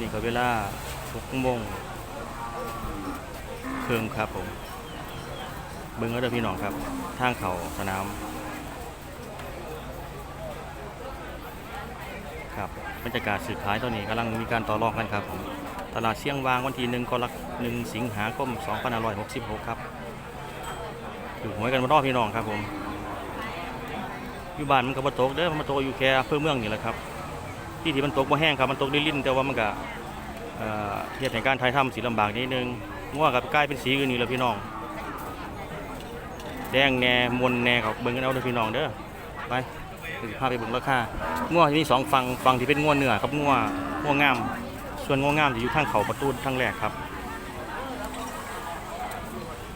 นี้ก็เวลา6โมงครึ่งครับผม เบิ่งเอาเด้อพี่น้องครับ ทางเขาสนาม ครับบรรยากาศสื่อขายตอนนี้กำลังมีการต่อรองกันครับผมตลาดเชียงวางวันที่หนึ่งกรกหนึ่งสิงหาคม2566 ครับถือหวยกันมารอบพี่น้องครับผม อยู่บ้านมันก็บ่ตกเด้อมันมาตกอยู่แค่เพื่อเมืองนี่แหละครับ ที่ที่มันตกบ่แห้งครับมันตกลิ้นๆแต่ว่ามันก็เหตุแห่งการถ่ายทำสีลำบากนิดนึงง่วงกับกลายเป็นสีอื่นนี่แหละพี่น้อง แดงแน่มนแน่ครับเบิ่งกันเอาเด้อพี่น้องเด้อไปถึงพาไปเบิ่งราคาง่วงมีสองฝั่งฝั่งที่เป็นง่วงเนื้อกับง่วงง่วงงาม ส่วนง่วงงามจะอยู่ทางเขาประตูทางแรกครับ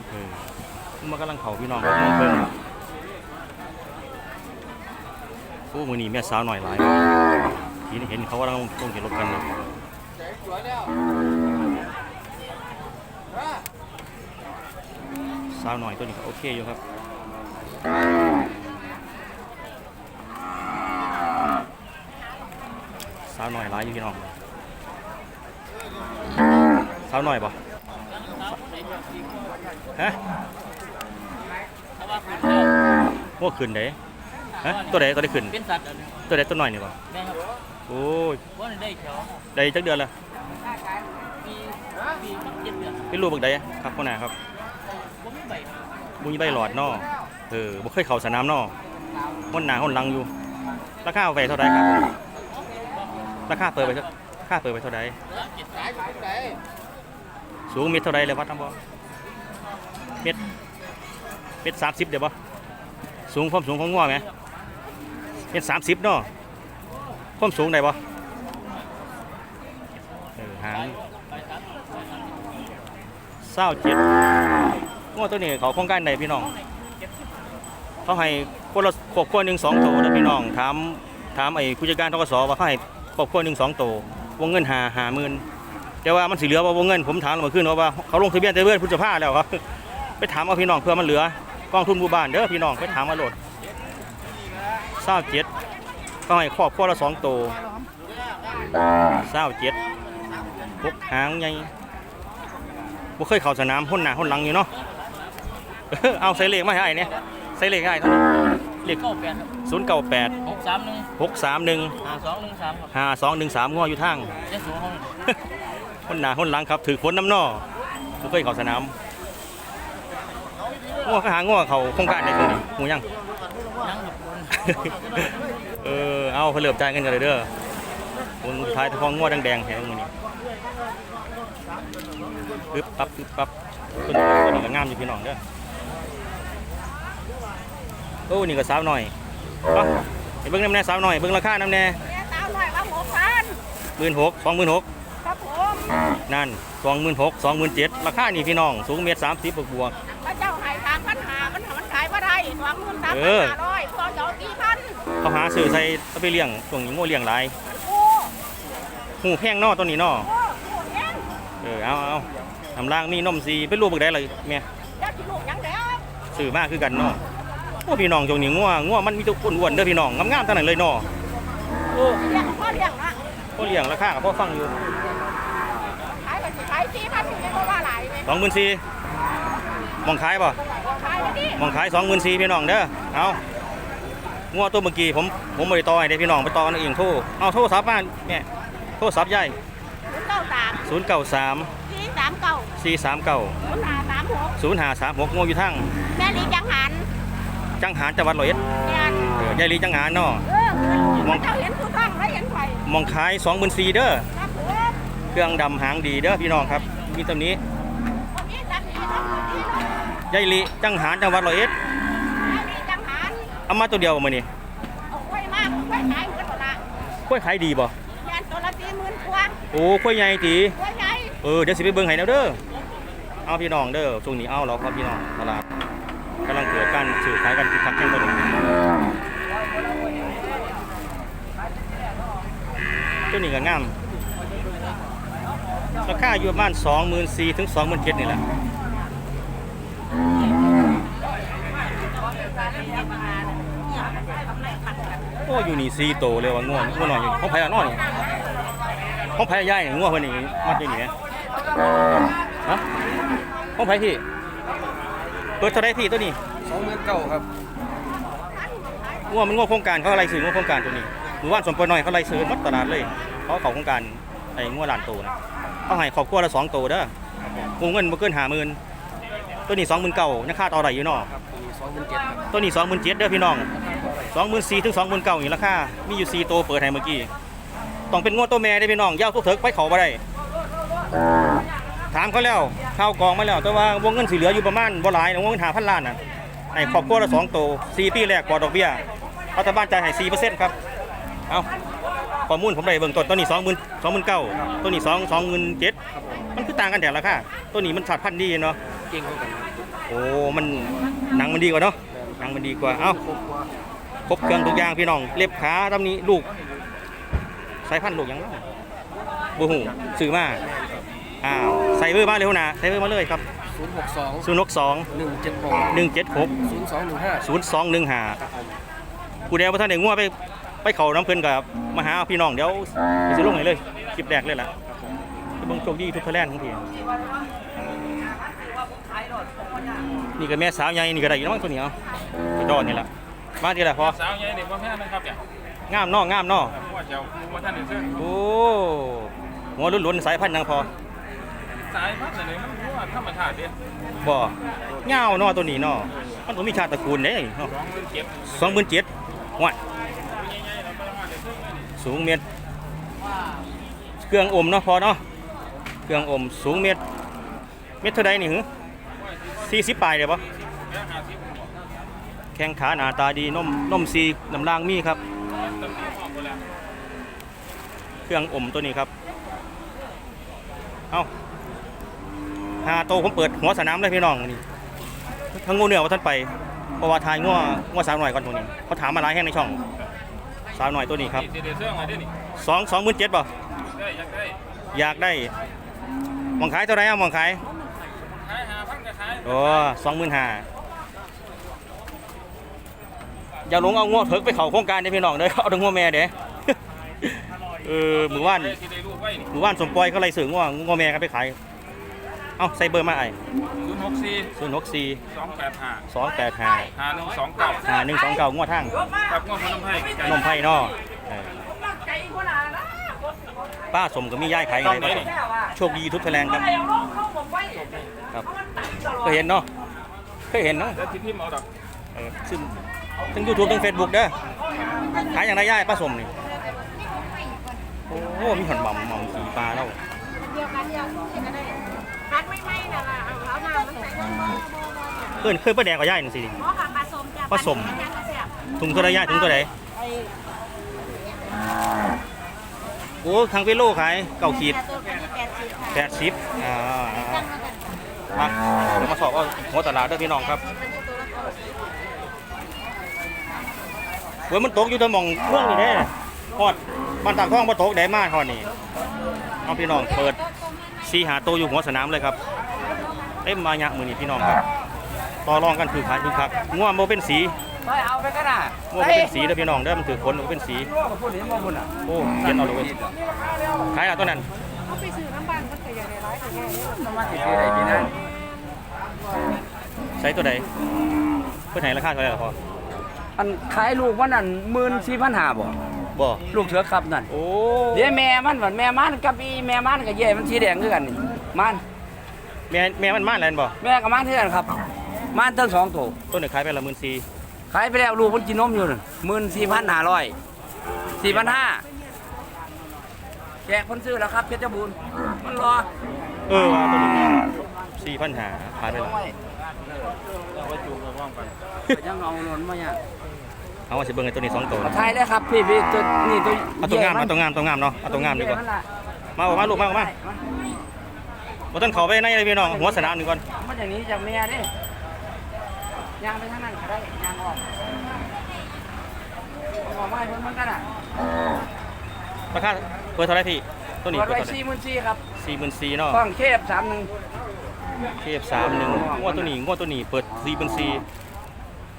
เออมันกำลังเขาพี่น้องครับมองเพิ่งโอ้มือนี้แม่สาวหน่อยหลาย ทีนี้เห็นเขากำลังลงเห็นรถกันนะสาวหน่อยตัวนี้ก็โอเคอยู่ครับสาวหน่อยหลายอยู่พี่น้องสาวหน่อยปะฮะว่าขึ้นเด้ฮะตัวใดตัวใดขึ้น เป็นสัตว์อันนี้ตัวใดตัวหน่อยนี่ปะ โอ้ยว่าได้แถวได้จักเดือนละปีปีเจ็ดเดือนเป็นรูปบักใดครับพ่อหน้าครับผมไม่ใบครับบุญใบหลอดนอเออบ่เคยเข้าสนามนอห้นหนาห้นลังอยู่ ราคาไปเท่าใดครับ ราคาเปิดไปเท่าราคาเปิดไปเท่าใดแล้วเจ็ดสายอยู่ที่ไหนสูงเมตรเท่าใดเลยวัดทั้งบ่เมตรเมตรสามสิบเดี๋ยวบ่สูงความสูงของงัวไหมเมตรสามสิบเนาะ ความสูงได้บ่เออหางไปสามเศร้าเจ็ดงัวตัวนี้เขาโครงการใดพี่น้อง เขาให้คนละครอบครัวหนึ่งสองโตนะพี่น้องถามถามไอ้ผู้จัดการทกศว่าเขาให้ครอบครัวหนึ่งสองโตวงเงินหาหาหมื่นแต่ว่ามันสิเหลือว่าวงเงินผมถามเมื่อคืนว่าว่าเขาลงทะเบียนแต่เพื่อนพุทธภาแล้วครับไปถามเอาพี่น้องเพื่อมันเหลือกองทุนหมู่บ้านเด้อพี่น้องไปถามมาโหลดเศร้าเจ็ด ก็ให้ครอบครัวละสองโตเศร้าเจ็ดพกหางใหญ่บ่เคยเข้าสนามห้นหน้าห้นหลังอยู่เนาะเอาใส่เลขมาให้ไอ้เนี่ยใส่เลขให้เท่านั้นเลขเก้าแปดครับศูนย์เก้าแปดหกสามหนึ่งหกสามหนึ่งห้าสองหนึ่งสามครับห้าสองหนึ่งสามง้ออยู่ทางเจ้าสัวเขาคนหนาคนหลังครับถือฝนน้ำนอบ่เคยเข้าสนามง้อก็หาง้อเขาโครงการได้คนนี้หูยังยังกับคน เออ เอาเขาเหลือบจ่ายเงินกันเลยเด้อคนสุดท้ายทองง้อแดงๆแถวมือนี้ปึ๊บปั๊บปึ๊บปั๊บต้นต้นนี้ก็งามอยู่พี่น้องเด้อโอ้นี่ก็สาวหน่อยเอาไปเบิ่งน้ำแน่สาวหน่อย เบิ่งราคาน้ำแน่เนี่ยสาวหน่อยว่าหกพันหมื่นหกสองหมื่นหกครับผมนั่นสองหมื่นหกสองหมื่นเจ็ดราคานี่พี่น้อง สูงเมตรสามสิบบวกบวกามเอพันอห้าร้อยพอเจ้ากี่พันเขาหาซื้อใส่เอาไปเลี้ยงช่วงนี้งูเลี้ยงหลายโอ้หูแพงนอตัวนี้นอโอ้โหเอ็งเออเอาเอาทำล่างมีนมซีเป็นรูปบักได้เลยเมียอยากกินลูกยังแล้วซื้อมากคือกันนอโอ้พี่น้องช่วงนี้งัวงัวมันมีแตัวอ้วนๆเด้อพี่น้องงามๆทั้งนั้นเลยนอโอ้เลี้ยงพ่อเลี้ยงนะพ่อเลี้ยงราคากับพ่อฟังอยู่ขายไปสิขายสี่พันถึงจะว่าหลายไหมสองหมื่นสี่มองขายป่ะขายไปดิ มองขายสองหมื่นสี่พี่น้องเด้อเอางัวตัวเมื่อกี้ผมผมบริต่อให้เด้อพี่น้องไปต่อกันเองโทรเอาโทรศัพท์มาเนี่ยโทรศัพท์ใหญ่ศูนย์เก้าสามศูนย์เก้าสามสี่สามเก้าสี่สามเก้าศูนย์ห้าสามหกศูนย์หาสามหกงอยู่ทั้งแม่ลีจังหันจังหารจังหวัดร้อยเอ็ดเนี่ยเออยายลีจังหารเนาะเออพระเจ้าเห็นผู้ต้องแล้วเห็นไฟมองขายสองหมื่นสี่เด้อครับผมเครื่องดำหางดีเด้อพี่น้องครับ มีตัวนี้วัน ยายลีจังหารจังหวัดร้อยเอ็ดแม่ลีจังหันเอามาตัวเดียวมานี่เอาไว้มากเอาไว้ขายกันหมดละกล้วยขายดีบ่ยานตัวละสี่หมื่นกว่าโอ้กล้วยใหญ่ตีกว่าใหญ่เออเดี๋ยวสิไปเบิ่งให้แนวเด้อเอาพี่น้องเด้อช่วงนี้เอาแล้วครับพี่น้องตลาดกำลังเกิดการซื้อขายกันคึกคักแข่งกันตัวนี้ก็งามราคาอยู่ประมาณ24,000ถึง27,000นี่แหละ โอ้อยู่นี่ซีโตเลยว่าง่วงง่วงนอนอยู่เขาไผ่ละนอนนี่ขของไผ่ย่ายนี่งัวเพิ่นนี่มัดอยู่นี่แหมฮะของไผ่พี่เปิดเท่าไดพี่ตัวนี้สองหมื่นเก้าครับงัวมันงัวโครงการเขาอะไรซื้องัวโครงการตัวนี้หรือว่าสมปน้อยเขาอะไรซื้อหมดตลาดเลยเขาเขาโครงการไอ้งัวล้านโตนะเขาให้ครอบครัวละสองโตเด้อวงเงินบ่เกิน50,000ตัวนี้29,000ยังค่าต่อได้อยู่เนาะครับมี สองหมื่นเจ็ดครับตัวนี้27,000เด้อพี่น้อง24,000ถึง29,000นี่ราคามีอยู่4โตเปิดให้เมื่อกี้ต้องเป็นงัวตัวแม่เด้อพี่น้องอยาวทุกเถิกไปเขาบ่ได้ถามเขาแล้วข้าวกองมาแล้ว แต่ว่าวงเงินสิเหลืออยู่ประมาณบ่หลายนะวงเงิน5,000ล้านน่ะให้ครอบครัวละสองโตสี่ปีแรกปลอดดอกเบี้ยรัฐบาลจ่ายให้4%ครับเอาข้อมูลผมได้เบิ่งต้นตัวนี้สองหมื่นสองหมื่นเก้าตัวนี้สองสองหมื่นเจ็ดมันคือต่างกันแต่ละค่ะ ตัวนี้มันสัดพันธุ์ดีเนาะเก่งกว่ากันครับโอ้มันหนัง มันดีกว่าเนาะหนังมันดีกว่าเอ้าครบกว่าครบเครื่องทุกอย่างพี่น้องเล็บขาตำนี้ลูกสายพันธุ์ลูกหยังเนาะบูหูซื้อมาอ้าวใส่เบอร์มาเร็วนะใส่เบอร์มาเลยครับศูนย์หกสองศูนย์หกสองหนึ่งเจ็ดหกหนึ่งเจ็ดหกศูนย์สองหนึ่งห้าศูนย์สองหนึ่งห้าผู้ใดว่าท่านไหนงัวไปไปเขาน้ำเพิ่นกับมาหาพี่น้องเดี๋ยวจะลงให้เลยคลิปแรกเลยล่ะเบิ่งโชคดีทุกทะแลนทั้งที นี่ก็แม่สาวใหญ่นี่ก็ได้อยู่น้องตัวนี้เอาไปดอนนี่ล่ะมาทีละพอสาวใหญ่เด็กว่าแม่นะครับเนี่ยงามเนองามเนอว่าเจ้าว่าท่านเด็กเสื้อโอ้หัวลุ้นๆสายพันธุ์ยังพอสายพัดเลยมันรู้ว่าธรรมชาติเด้บ่เงาวเนอตัวนี้เนอมันต้องมีชาติตระกูลเด้เนาะร้องมันเก็บสองหมื่นเจ็ดวัดใหญ่ๆเราไปละมาเด็กเสื้อเลยสูงเมตรเครื่องอมเนาะพอเนาะเครื่องอมสูงเมตรเมตรเท่าใดนี่หือ สี่สิบปลายเดี๋ยปะแข้งขาหนาตาดีนมนมซีน้ำรางมีครับ เครื่องอมตัวนี้ครับ เอาหาโตผมเปิดหัวสนามเลยพี่น้องนี่ทั้งงูเหนือว่าท่านไปเพราะว่าทายงัวงัวสาวหน่อยก่อนตัวนี้เขาถามมาหลายแห่งในช่องสาวหน่อยตัวนี้ครับสองสองหมื่นเจ็ดป่ะอยากได้ อยากได้มองขายเท่าไหรอะมองขาย ขายหาพันก็ขาย โอ้สองหมื่นห้าอย่าหลงเอางัวเถิกไปเขาโครงการเด้อพี่น้องเด้อเขาเอาแต่งัวแม่เด้เออมือว่านได้ที่ได้รูปไว้นี่หมู่บ้านสมปอยเขาไล่สื่อง่วงง่วแม่กันไปขายเอ้าใส่เบอร์มาไอ้ศูนย์หกสี่ศูนย์หกสี่สองแปดห้าสองแปดห้าห้าหนึ่งสองเก้าห้าหนึ่งสองเก้าง่วทั้งครับงวดพนมไพรไก่นมไผ่นอเออ ป้าสมก็มีย่ายขายอะไรบ้างโชคดีทุกแถลงครับครับเคยเห็นเนาะเคยเห็นเนาะแล้วที่ที่หมอดอกเออซึ่งทั้งยูทูบทั้งเฟซบุ๊กเด้อขายอย่างไรย่ายป้าสมนี่โอ้มีหอนหม่ำหม่ำขี่ปลาแล้วเดียวกันเดียวกันได้พัดไม่ไหม้น่ะล่ะเอาน้ำมันใส่หม้อเพื่อนเคยป้าแดงกับย่ายหนึ่งสิหม้อค่ะผสมจ้ะผสมยังกระเสียบถุงตัวใดย่ายถุงตัวใดไอ้ โอ้ทางเวโลขายเก่าขีดแต่ตัวนี้แปดสิบค่ะแปดสิบอ่าตั้งมากันมาเดี๋ยวมาสอบว่าหัวตลาดเด้อพี่น้องครับเว้ยมันตกอยู่แตะมองเมืองนี่เด้ฮอดบ้านตากท้องบ่ตกได้มาฮอดนี่เอาพี่น้องเปิดซีหาโตวอยู่หัวสนามเลยครับเต็มมาหยะมือนี่พี่น้องครับ ต่อรองกันคือขายคือคักง่วงบ่เป็นสี ไปเอาไปก็ได้ง่วงบ่เป็นสีเด้อพี่น้องเด้อมันถือคนบ่เป็นสีพูดเห็นมาบุญอะโอ้เย็นเอาเลยเว้ยขายเอาตัวนั้นเขาไปซื้อน้ำบ้านมันก็อย่างไรร้อยแต่แง่เนี่ยน้ำมันติดอะไรกินนั่นใช้ตัวใดเพื่อให้ราคาเท่าไหร่ล่ะพออันขายลูกมันนั่นหมื่นสี่พันห้าบ่บ่ลูกเถือครับนั่นโอ้เดี๋ยวแม่มันวันแม่มันกับอีแม่มันกับเย่มันสีแดงคือกันนี่มันแม่แม่มันม่านแลนบ่แม่กับมันเท่ากันครับมันทั้งสองตัวต้นหนึ่งขายไปละหมื่นสี่ ขายไปแล้วลูกมันกินนมอยู่นั่นหมื่นสี่พันห้าร้อยสี่พันห้าแจกคนซื้อแล้วครับเพชรบูรณ์มันรอเออว่าต้นหนึ่งสี่พันหาขายไปเอาแล้วไว้เอาไว้จูงกับว่างกันยังเอาหนนมาเนี่ยเอาว่าสิเบิ่งไอ้ตัวนี้สองตัวมาถ่ายเลยครับพี่พี่ตัวนี่ตัวเอาตัวงามแย่เอาตัวงามตัวงามเนาะเอาตัวงามดีกว่าแย่นล่ะมาออกมาลูกมาออกมาบ่ต้นเขาไปในเลยพี่น้องหัวสนามหนึ่งก่อนมันอย่างนี้จากเมียเด้ ยางไปทางนั้นก็ได้ยางออกเอาออกมาให้เพิ่นมันกันอะราคาเปิดเท่าไหรพี่ตัวนี้เปิดเปิดไว้เท่าไหร่สี่หมื่นสี่ครับสี่หมื่นสี่เนาะห้องเคฟสามหนึ่งเคฟสามหนึ่งงวดตัวนี้งวดตัวนี้เปิดสี่หมื่นสี่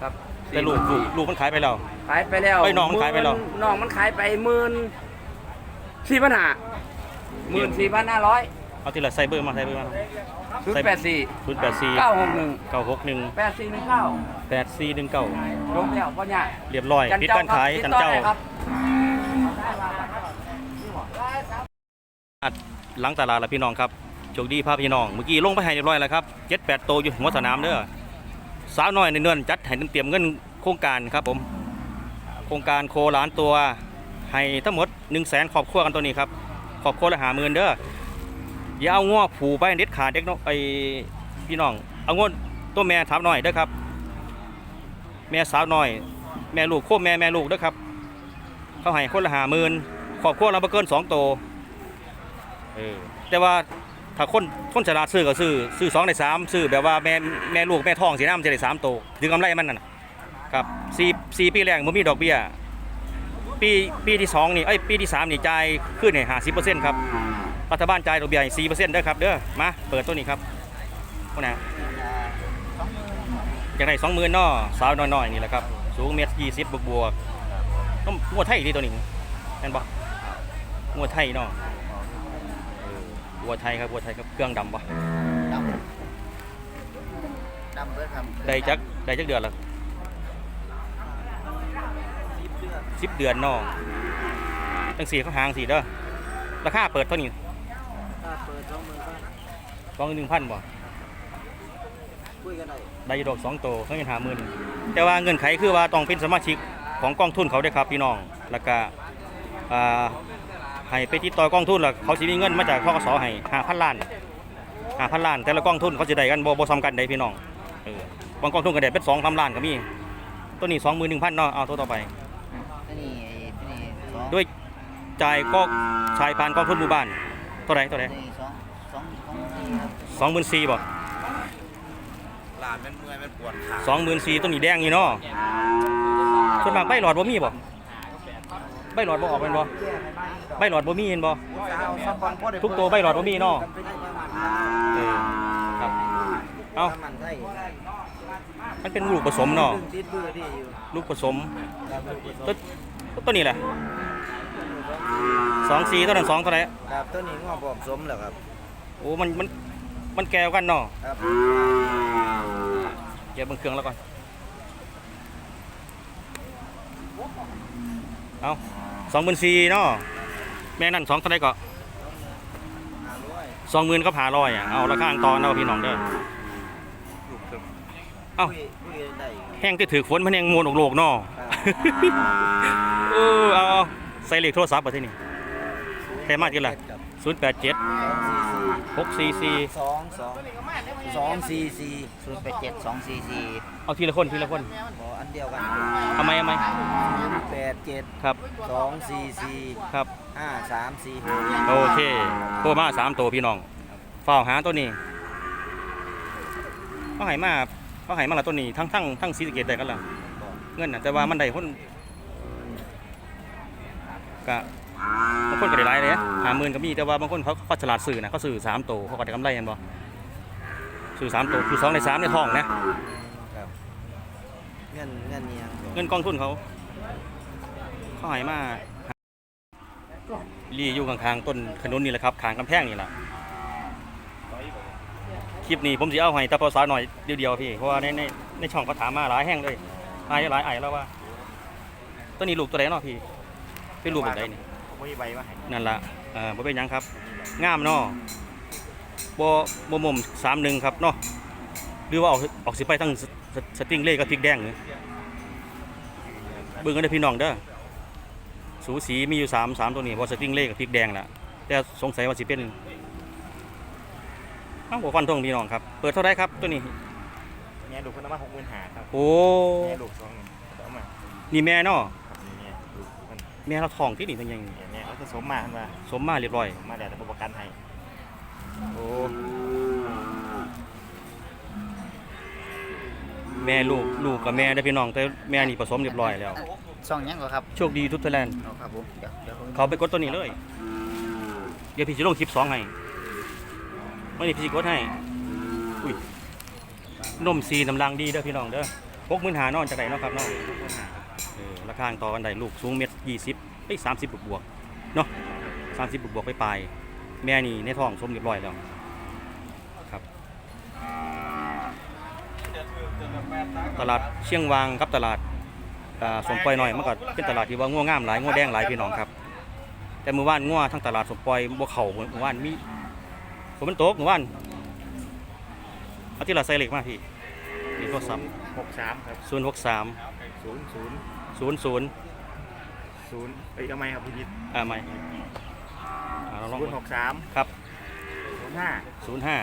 ครับแต่ลูกลูกลูกมันขายไปแล้ว ขายไปแล้วเอ้ยน้องมันขายไปแล้ว น้องมันขายไปหมื่นสี่พันห้าหมื่นสี่พันห้าร้อยเอาทีละไซเบอร์มาไซเบอร์มา ศูนย์แปดสี่ศูนย์แปดสี่เก้าหกหนึ่งเก้าหกหนึ่งแปดสี่หนึ่งเก้าแปดสี่หนึ่งเก้าลงแล้วพ่อเนี่ยเรียบร้อยปิดการขายจันเจ้าครับหลังตลาดละพี่น้องครับโชคดีพาพี่น้อง เมื่อกี้ลงไปให้เรียบร้อยแล้วครับเจ็ดแปดโตวอยู่หัวสนามเด้อสาวน้อยในเนือนจัดให้เตรียมเงินโครงการครับผม โครงการโคล้านตัวให้ทั้งหมด1นึ่งแสนครอบครัวกันตัวนี้ครับครอบครัวละหาหมื่นเด้อ อย่าเอาง้อผูไปเด็ดขาดเด็กน้องไอพี่น้อง เอาง้อตัวแม่สาวน้อยเด้อครับ แม่สาวน้อย แม่ลูกโคแม่แม่ลูกเด้อครับ เขาให้คนละหาหมื่นครอบครัวเราเกินสองโตเออแต่ว่าถ้าคนคนฉลาดซื้อก็ซื้อซื้อสองในสามซื้อแบบว่าแม่แม่ลูกแม่ท้องสีน้ำจะได้สามโตถึงกำไรมันน่ะครับสี่สี่ปีแรกมันมีดอกเบี้ยปีปีที่สองนี่เอ้ปีที่สามนี่จ่ายขึ้นเนี่ยห้าสิบเปอร์เซ็นต์ครับ รัฐบาลจ่ายดอกเบี้ยสี่เปอร์เซ็นต์เด้อครับเด้อมาเปิดตัวนี้ครับพวกนี้อยากได้สองหมื่นเนาะสาวน้อยๆนี่แหละครับ สูงเมตรยี่สิบบวกบวกๆต้องงวดไทยที่ตัวนี้เห็นปะงวดไทยเนาะวัวไทยครับวัวไทยครับเครื่องดำปะดำดำเบิดครับได้จักได้จักเดือนละสิบเดือนเนอตั้งสี่เขาหางสี่เด้อราคาเปิดเท่านี้ ถ้าเปิดสองหมื่นพัน สองหนึ่งพันบ่คุยกันได้ได้อยู่ดอกสองโตเขาเงินหาหมื่นแต่ว่าเงินไขคือว่าต้องเป็นสมาชิกของกองทุนเขาด้วยครับพี่น้อง แล้วก็อ่าให้ไปติดต่อกองทุนแล้วเขาสิมีเงินมาจากทกสให้ห้าพันล้านห้าพันล้าน แต่ละกองทุนเขาจะได้กันบ่บ่ซ้ำกันได้พี่น้องเออบางกองทุนก็ได้เป็นสองสามล้านก็มีตัวนี้สองหมื่นหนึ่งพันเนาะเอาตัวต่อไปที่นี่ที่นี่สองด้วยจ่ายก็ชายพานกองทุนหมู่บ้านเท่าไหรเท่าไหร สองหมื่นสี่บ่หลานมันเมื่อยมันปวดขาสองหมื่นสี่ตัวนี้แดงนี่เนาะส่วนมากใบหลอดบ่มีบ่ใบหลอดบ่ออกเป็นบ่ใบหลอดบ่มีเห็นบ่เอาสักวันพอได้ทุกตัวใบหลอดบ่มีเนาะเออครับเอามันไทยมันเป็นลูกผสมเนาะติดเบื่อที่อยู่ลูกผสมตัวตัวนี้แหละสองสี่ตัวนั้นสองเท่าไหรครับตัวนี้งอผสมแล้วครับโอ้มันมัน มันแก้วกันเนาะครับเก็บเบนเครื่องแล้วก่อน เอาสองหมื่นสี่เนาะแม่นั่นสองเท่าไรก็ห้าร้อยสองหมื่นก็ผ่าลอยอะเอาราคาตอนเอาพี่น้องเด้อเอ้าคุยคุยกันได้ครับแห้งที่ถือฝนมันแห้งมวนอกโลกเนาะเออเอาเอาใส่เลขโทรศัพท์มาที่นี่แค่มากกี่ละศูนย์แปดเจ็ด สองสี่สี่หกสี่สี่สองสองสองสี่สี่ศูนย์แปดเจ็ดสองสี่สี่เอาทีละคนทีละคนบออันเดียวกันทำไมทำไมแปดเจ็ดครับสองสี่สี่ครับ ห้าสามสี่หกโอเคโทรมาสามตัวพี่น้องเฝ้าหาตัวนี้เขาให้มาเขาให้มาละตัวนี้ทั้งทั้งทั้งสีสะเกตได้กันละเงินน่ะแต่ว่ามันได้คนกะ บางคนก็ได้หลายเลยหาหมื่นก็มีแต่ว่าบางคนเขาเขาฉลาดซื้อนะเขาซื้อสามตัวเขาก็ได้กำไรกันบ่ซื้อสามตัวคือสองในสามในทองนะครับเงินเงินเนี่ยเงินกองทุนเขาเขาให้มารีอยู่ข้างๆต้นขนุนนี่แหละครับข้างกำแพงนี่แหละคลิปนี้ผมจะเอาให้ตาพอสาวหน่อยเดียวๆพี่เพราะว่าในในในช่องเขาถามมาหลายแห้งเลยหลายหลายไอ้แล้วว่าตัวนี้ลูกตัวไหนเนาะพี่เป็นลูกแบบไหนนี่ ผมมีใบมาให้นั่นละเอ่อบ่เป็นหยังครับ งามเนาะบ่บ่มุมสามหนึ่งครับเนาะหรือว่าออกออกสิไปทั้งสสสติงเล่กับพริกแดงเนี่ยเบิ่งกันเด้อพี่น้องเด้อสูสีมีอยู่สามสามตัวนี้บ่สติงเล่กับพริกแดงล่ะแต่สงสัยว่าสิเป็นเอ้าบ่ฟันทงพี่น้องครับเปิดเท่าไหรครับตัวนี้ แม่ลูกคนเอามาหกหมื่นหาครับโอ้แม่ลูกสองเอามานี่แม่เนาะครับนี่แม่ลูกมันแม่เราท้องที่นี่เป็นยังไงเนี่ยแม่ เขาจะสมมาขึ้นมาสมมาเรียบร้อยสมมาแล้วแต่ประกันให้โอ้แม่ลูกลูกกับแม่ได้อพี่น้องแต่แม่นี่ผสมเรียบร้อยแล้วช่องยังก็ครับโชคดีทุกทแลนด์เอาครับผมเดี๋ยวเดี๋ยวผมเขาไปกดตัวนี้เลย เดี๋ยวพี่จะลงคลิปสองให้ไม่ได้พี่จะกดให้อุ้ยนมซีน้ำลังดีเด้อพี่น้องเด้อพกมือหานอนจากไหนเนาะครับเนาะเออราคาต่อกันได้ลูกสูงเมตรยี่สิบเอ้ยสามสิบบวกบวกๆ เนาะสามสิบบวกบวกไปปลายแม่นี่ในท้องสมเรียบร้อยแล้วครับตลาดเชียงวางกับตลาดอ่าสมปล่อยหน่อยมันก็เป็นตลาดที่ว่าง่วงามหลายง่วแดงหลายพี่น้องครับ แต่เมื่อวานง่วทั้งตลาดสมปล่อยบ่เข่าเมื่อวานมีฝนมันตกเมื่อวานเอาที่เราใส่เหล็กมาพี่นี่โทรศัพท์หกสามครับศูนย์หกสามศูนย์ศูนย์ศูนย์ศูนย์ ศูนย์เอ้ยทำไมครับพี่นิดอ่าไม่อ่าเราลองศูนย์หกสามครับศูนย์ห้าศูนย์ห้า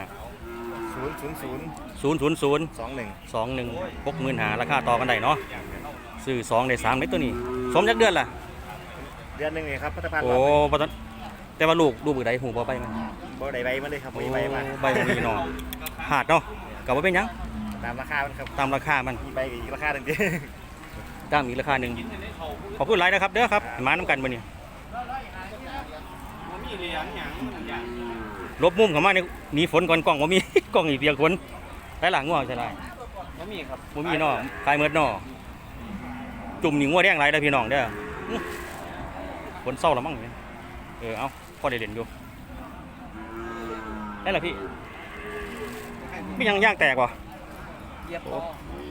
ศูนย์ศูนย์ศูนย์ศูนย์ศูนย์ศูนย์สองหนึ่งสองหนึ่งหกหมื่นหาราคาต่อกันได้เนาะซื้อสองได้สามเม็ดตัวนี้ สมจักเดือนล่ะ เดือนหนึ่งเองครับพัฒนาโอ้บ่ทันแต่ว่าลูกลูกบือใดหูบ่ไปมันบ่ได้ใบมาเลยครับโอ้บ่มีใบมาใบบ่มีเนาะหาดเนาะก็บ่เป็นหยังตามราคามันครับตามราคามันมีใบกับอีกราคาหนึ่งดิ ตามอีกราคาหนึ่งขอบคุณหลายนะครับเด้อครับให้มาน้ำกันบ่นี่ลบมุมเข้ามาในหนีฝนก่อนกล้องบ่มีกล้องอีเปียกฝนได้หลังง่วงใช่ไรบ่มีครับบ่มีเนาะขายเมดเนาะจุ่มนี่งัวแดงหลายเด้อพี่น้องเด้ออื้อฝนเศร้าแล้วมั้งเนี่ยเออเอาพอได้เล่นอยู่ได้ละพี่มียังย่างแตกวะเยียบ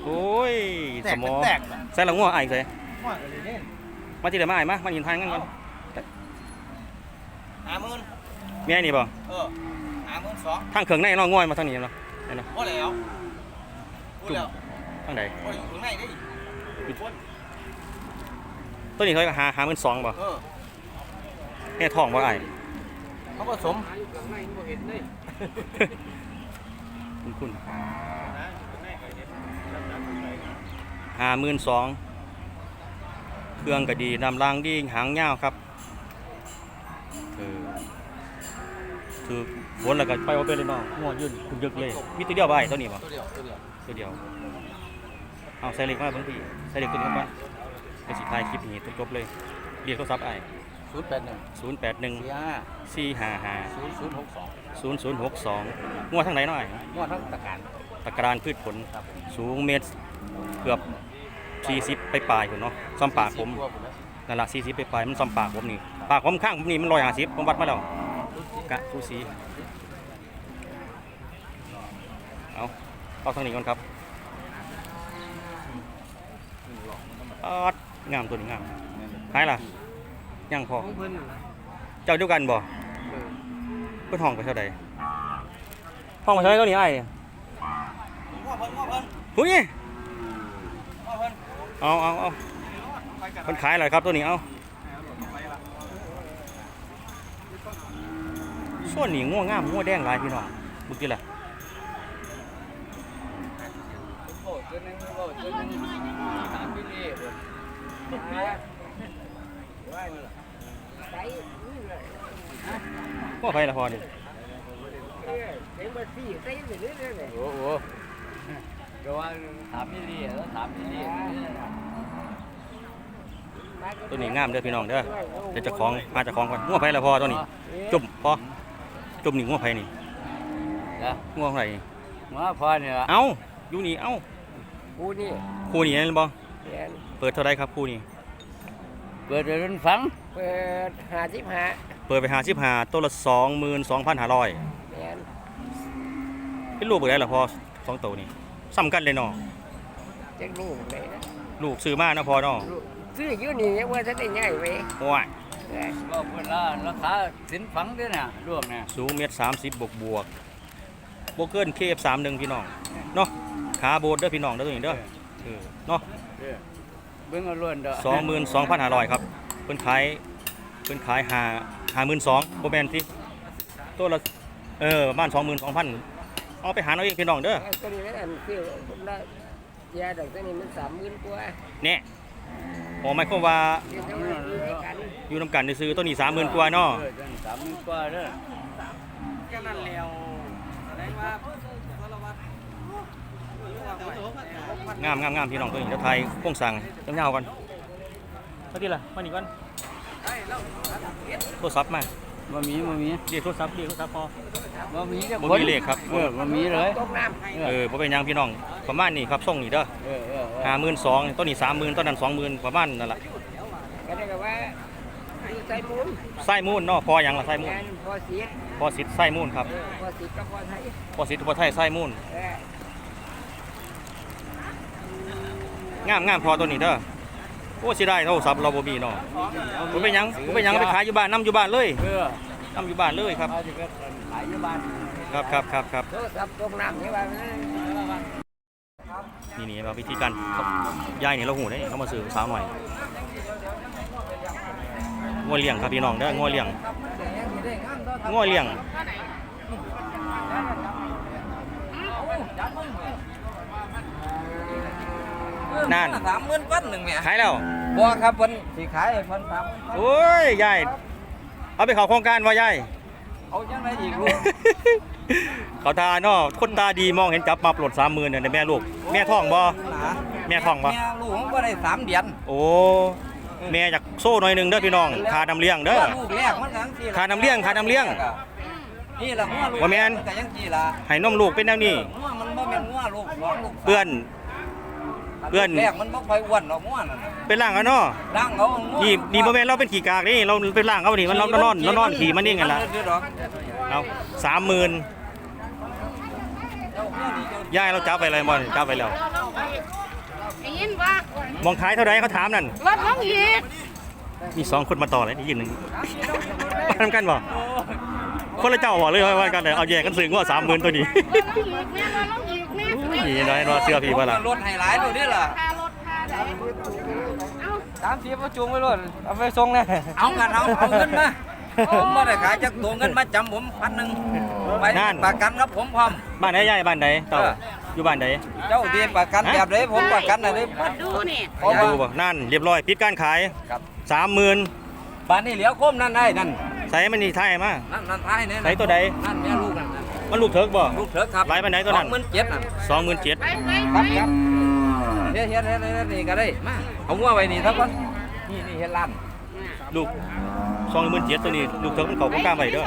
โอ้ยแตสกมเป็นอแตกใส่ละงัวไอ้ใส่ว่าเลยเล่นมาที่ไหนมาไอ้มามายินทางกันก่อนห้าหมื่นแม่นี่บ่เออห้าหมื่นสองทางเครื่องในเนาะง่อยมาทางนี้เนาะนี่เนาะพอแล้วพูดแล้วทางใดพออยู่ข้างในได้ตัวนี้เขาหาหาเงินสองบ่เออแม่ทองบ่ไอ้เขาผสมคุณคุณ หาหมื่นสองเครื่องก็ดีนำรางดีหางยาวครับเออคือฝนแล้วก็ไปว่าเป็นเลยเนาะง่วงยืนคุณยึกเลยมีตัวเดียวบ่ไอ้ตัวนี้บ่ตัวเดียวตัวเดียวตัวเดียวเอาใส่เหล็กมาเพิ่งพี่ใส่เหล็กตัวนี้เข้าไปไปสิท้ายคลิปนี้จบเลยเรียกโทรศัพท์ไอ้ศูนย์แปดหนึ่งศูนย์แปดหนึ่งสี่ห้าสี่ห้าห้าศูนย์ศูนย์หกสองศูนย์ศูนย์หกสองงัวทั้งไหนหน่อยงวดทั้งตะการตะกรานพืชผลครับผมสูงเมตร เกือบสี่สิบไปปลายๆพุ่นเนาะซ้ำปากผมตัวผมนะนั่นละสี่สิบไปปลายๆมันซ้ำปากผมนี่ปากผมข้างผมนี่มันร้อยห้าสิบผมวัดมาแล้วกะสูสีเอาเอาทางนี้ก่อนครับออดงามตัวนี้งามหายล่ะยังพอเจ้าเดียวกันบ่เพิ่นห้องไปเท่าใดห้องไปเท่าใดตัวนี้ไอ้ายงวดเพิ่นงวดเพิ่นหุ้ยงวดเพิ่น เอาเอาเอามันขายอะไรครับตัวนี้เอาส่วนนี้ง่วงงามง่วงแดงลายพี่น้องบึกทีละโอ้ตัวนึงโอ้ตัวนึงสามพิลีเบิดก็ไปละพอนี่โอ้โห ก็ว่าสามพิลีแล้วสามพิลีตัวนี้งามเด้อพี่น้องเด้อเดี๋ยวเจะของมาเจะของก่อนง่วงไปละพอตัวนี้ จุ่มพอจุ่มนี่ง่วงไปนี่นะง่วงไรนี่มาพอเนี่ยเอ้าอยู่นี่เอ้ากูนี่คู่นี้นั่นบ่เรียนเปิดเท่าไรครับคู่นี้เปิดเดินฟังเปิดหาสิบหาเปิดไปหาสิบหาตัวละสองหมื่นสองพันห้าร้อยเรียนเป็นลูกเปิดได้ละพอสองตัวนี่ ซ้ำกันเลยเนาะจะลูกเลยนะลูกซื้อมาเนาะพอเนาะลูกซื้ออยู่นี่ยังว่าจะได้ง่ายไปว้ายเออก็เพิ่นละราคาสินฝังด้วยน่ะรวมเนี่ยสูงเมตรสามสิบบวกบวกโบเกินเคฟสามหนึ่งพี่น้องเนาะขาโบดเด้อพี่น้องเด้อตัวนี้เด้อเออเนาะเบิ่งเอาล้วนเด้อสองหมื่นสองพันห้าร้อยครับเพิ่นขายเพิ่นขายหาหาหมื่นสองโบแมนที่ตัวละเออบ้านสองหมื่นสองพัน เอาไปหาเอาเองพี่น้องเด้อเอาตัวนี้แล้วอันคือผมละยาดอกตัวนี้มันสามหมื่นกว่าเนี่ยโอ้หมายความว่าเดี๋ยวจะมาดูให้กันอยู่น้ำกันได้ซื้อตัวนี้สามหมื่นกว่าเนาะเออจังสามหมื่นกว่าเด้อแค่นั้นแล้วแสดงว่างามงามงามพี่น้องตัวนี้เดี๋ยวไทยโค้งสั่งจำยาวก่อนเท่าที่ละมานี่ก่อนโทรศัพท์มา บ่มีบ่มีเรียกโทรศัพท์เรียกโทรศัพท์พอบ่มีจักบ่คนมีเลขครับเออบ่มีเลยตกน้ำเออบ่เป็นหยังพี่น้องประมาณนี้ครับส่งนี่เด้อเออเออเออห้าหมื่นสองต้นนี้สามหมื่นต้นนั้นสองหมื่นประมาณนั่นแหละก็ได้กับว่าใส่มูลไส้มูนเนาะพอหยังล่ะไส้มูนแม่นพอเสียพอสิทธิ์ไส้มูนครับเออพอสิก็พอไทยพอสิทธิ์พอไทยไส้มูนเอองามงามพอตัวนี้เด้อ โอ้สิได้โทรศัพท์เราบ่มีเนาะบ่เป็นหยังบ่เป็นหยังไปขายอยู่บ้านนํอยู่บ้านเลยเออนํอยู่บ้านเลยครับ เอาสิก็ขายอยู่บ้านครับครับครับครับโทรศัพท์ตกน้ำนี่ว่ามันนี่นี่เราวิธีการยายนี่เราหูได้เขามาซื้อสาวหน่อยงัวเลี้ยงครับพี่น้องเด้องัวเลี้ยงงัวเลี้ยง นั่นสามหมื่นพันหนึ่งเนี่ยขายแล้วบ่ครับเพิ่นสิขายให้เพิ่นสามโอ้ยยายเอาไปเข้าโครงการว่ายายเอาจังไดอีกลูกเขาทาเนาะคนตาดีมองเห็นจับมาปลดสามหมื่นเนี่ยแม่ลูก แม่ท้องบ่หนาแม่ท้องบ่แม่ลูกผมก็ได้สามเดือนโอ้แม่อยากโซ่หน่อยหนึงเด้อพี่น้องคาดำเลี้ยงเด้อลูกแรกมันก็จังซี่ล่ะขาน้ำเลี้ยงขาน้ำเลี้ยงนี่ล่ะงัวลูกว่าแม่นก็ยังซี่ล่ะให้นมลูกเป็นแนวนี้งัวมันบ่แม่นงัวลูกสองลูกสามเพื่อน เอื้อนแรกมันบ่ค่อยอ้วนหรอกงัวนั่นน่ะเป็นร่างเอาเนาะร่างเขางัวนี่นี่บ่แม่นเราเป็นขี่กากนี่เราเป็นร่างเขานี่มันเรานอนเรานอนขี่มันนี่ไงล่ะมัดอกเอาสามหมื่นเจ้างัวนี่เจ้าย่ายเราจับไปอะไรบ่นี่จับไปแล้วเราลงไปได้ยินว่ามองขายเท่าไรเขาถามนั่นลดลงอีกมีสองคนมาต่อเลยนี่ยืนหนึ่งทำกันบ่คนละเจ้าบ่เลยว่ากันเลยเอาแยกกันซื้อว่าสามหมื่นตัวนี้ลดลงอีกแม่ลดลงอีก แม่นี่น้อยว่าเสื้อพี่ว่าล่ะรถให้หลายดูนี่ล่ะค่ารถค่าไหนเอ้าสามสิบมาจูงไปรถเอาไปส่งเลยเอากันเอาเอาเงินมาผมบ่ได้ขายจักตัวเงินมาจำผมพันหนึ่งไปประกันครับผมพร้อมบ้านไหนย่ายบ้านไหนเต่าเอออยู่บ้านไหนเจ้าที่ประกันแบบไหนผมประกันอะไรกดดูนี่เพราะว่าดูบ่นั่นเรียบร้อยปิดการขายครับสามหมื่นบ้านนี้เหลียวโคมนั่นได้นั่นใส่มันนี่ไทยมานั่นนั่นท้ายนี่ใส่ตัวใดนั่นแม่ลูกนั่นนั่น มันลูกเถิกบ่ลูกเถอะครับหลายปานใดตัวนั้นสองหมื่นเจ็ดนั่นสองหมื่นเจ็ดไปไปคไปรับครับเฮ็ดเฮ็ดเฮ็ดเฮ็ดนี่ก็ได้มาเอางัวไว้นี่ทั้งวันนี่นี่เฮ็ดร้านลูกสองหมื่นเจ็ดตัวนี้ลูกเถิกมันเขาก็กล้าไปเด้อ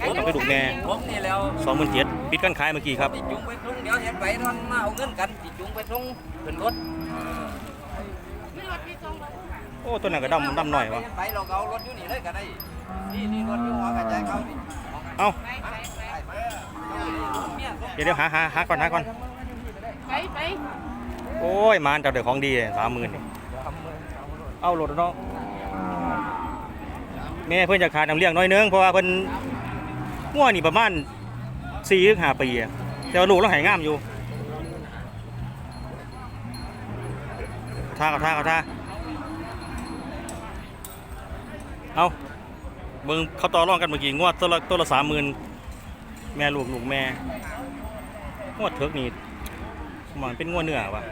โอ้ต้องไปลูกแม่ผมนี่แล้วสองหมื่นเจ็ดปิดการขายเมื่อกี้ครับติจุงไปส่งเดี๋ยวเฮ็ดไปนอนมาเอาเงินกันติจุงไปส่งเป็นรถโอ้ตัวนั้นก็ดำดำหน่อยวะไปเราก็เอารถอยู่นี่เลยก็ได้นี่นี่รถอยู่หัวกระจายเขานี่เอา เดี๋ยวเดี๋ยวหาหาหาก่อนหาก่อน ไปไปโอ้ยมานจับเดี๋ยวของดีสามหมื่นนี่เอาโหลดแล้วเนาะแม่เพิ่นจะขาดน้ำเลี้ยงน้อยนึงเพราะว่าเพิ่นง่วนี่ประมาณสี่ถึงห้าปีอะแต่ว่าลูกเราใหายงามอยู่ท่ากับท่ากับท่าเอาเบิ่งเขาต่อรองกันเมื่อกี้งวดตัวละตัวละสามหมื่น แม่ลูกลูกแม่งวดเถิกนี่มันเป็นงวดเนื้อวะ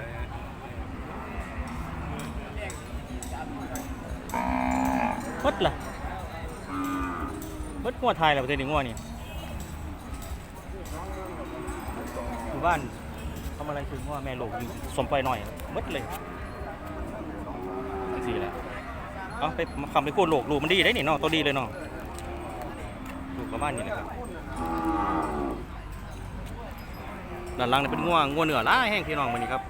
มดล่ะมดงัวไทยแหละประเทศนี้งัวนี่อยู่บ้านทำอะไรคืองัวแม่ลูกอยู่สมไปหน่อยมดเลยสี่แหละเอาไปคำไปโค่นโลกลูกมันดีได้นี่เนาะตัวดีเลยเนาะลูกประมาณนี้นะครับ ด้านหล่างนี่เป็นง่วงัวงเหนือล่าแห้งพี่น้องมันนี้ครับ